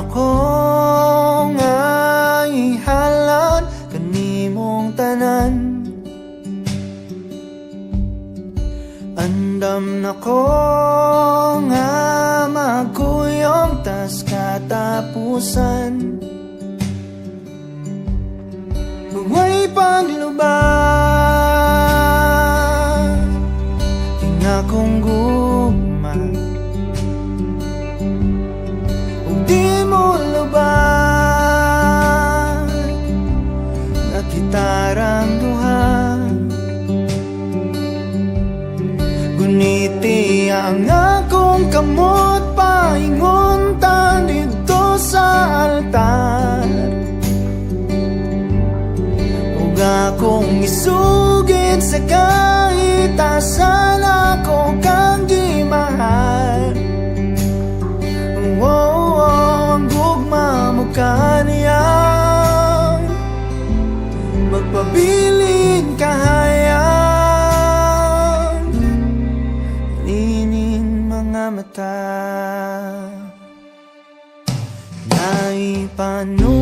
akong ay halad kanimong tanan. Andam na ko nga magkuyong tas katapusan. Bungoy pagluba Tingakong gumat Guniti ang akong kamot Painguntan dito sa altar. Huwag akong isugit sa kahit paano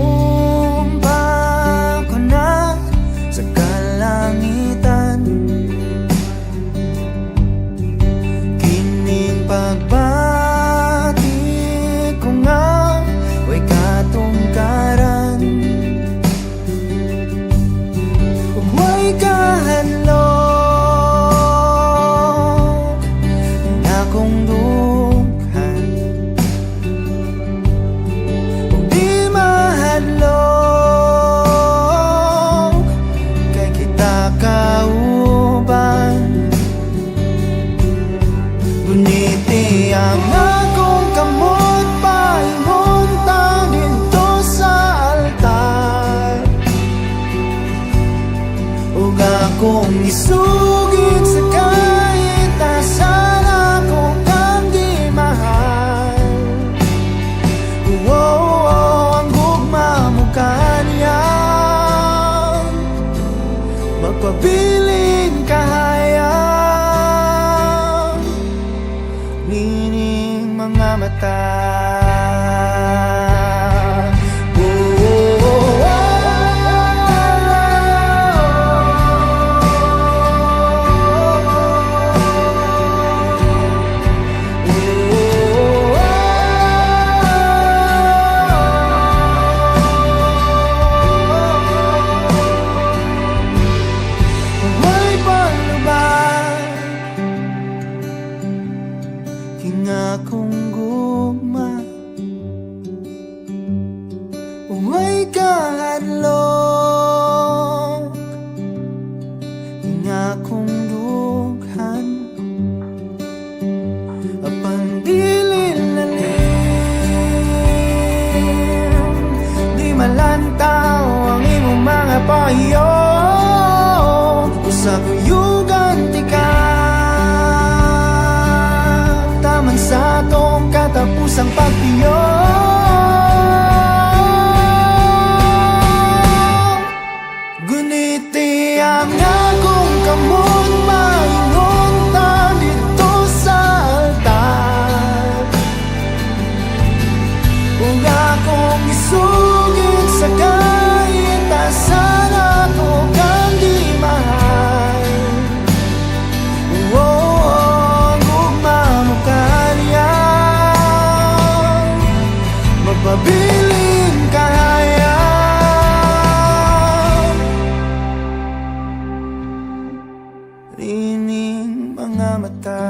akong isugit sa kahit asan ako kang di mahal. Oh, oh, ang gugma mo Magpabiling kahayang Nining mga mata Hinga kong gugma Huwag kahadlok Hinga kong dughan. Apan dilin lalim Di malantaw ang imong mga pahiyo Usa kuyugan ti matapos ang pagtiyo. mabiling kahaya Rining mga mata.